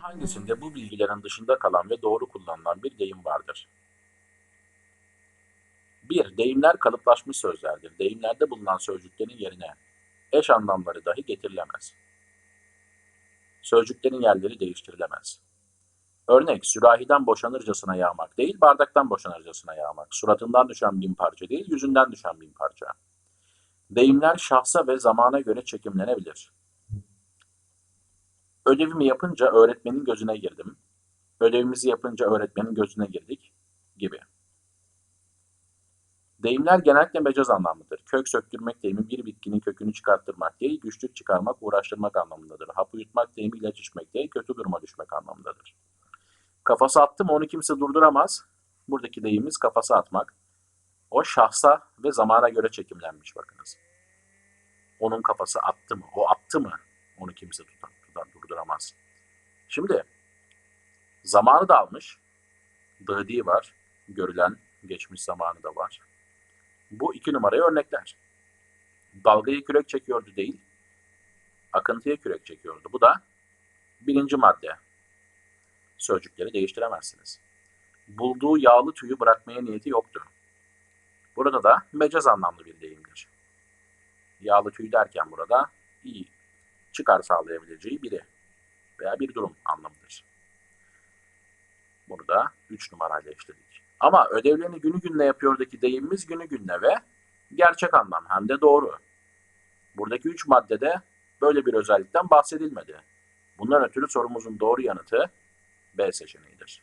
Hangisinde bu bilgilerin dışında kalan ve doğru kullanılan bir deyim vardır? 1. Deyimler kalıplaşmış sözlerdir. Deyimlerde bulunan sözcüklerin yerine eş anlamları dahi getirilemez. Sözcüklerin yerleri değiştirilemez. Örnek, sürahiden boşanırcasına yağmak değil, bardaktan boşanırcasına yağmak. Suratından düşen bin parça değil, yüzünden düşen bin parça. Deyimler şahsa ve zamana göre çekimlenebilir. Ödevimi yapınca öğretmenin gözüne girdim. Ödevimizi yapınca öğretmenin gözüne girdik gibi. Deyimler genellikle mecaz anlamlıdır. Kök söktürmek deyimi bir bitkinin kökünü çıkarttırmak değil, güçlük çıkarmak, uğraştırmak anlamındadır. Hapı yutmak deyimi ilaç içmek değil, kötü duruma düşmek anlamındadır. Kafası attı mı onu kimse durduramaz. Buradaki deyimimiz kafası atmak. O şahsa ve zamana göre çekimlenmiş bakınız. Onun kafası attı mı? O attı mı? Onu kimse tutar, durduramaz. Şimdi zamanı da almış. Dıdi var. Görülen geçmiş zamanı da var. Bu iki numarayı örnekler. Dalgayı kürek çekiyordu değil, akıntıya kürek çekiyordu. Bu da birinci madde. Sözcükleri değiştiremezsiniz. Bulduğu yağlı tüyü bırakmaya niyeti yoktu. Burada da mecaz anlamlı bir deyimdir. Yağlı tüy derken burada iyi çıkar sağlayabileceği biri veya bir durum anlamıdır. Bunu da 3 numarayla işledik. Ama ödevlerini günü gününe yapıyordaki deyimimiz günü gününe ve gerçek anlam hem de doğru. Buradaki 3 maddede böyle bir özellikten bahsedilmedi. Bundan ötürü sorumuzun doğru yanıtı B seçeneğidir.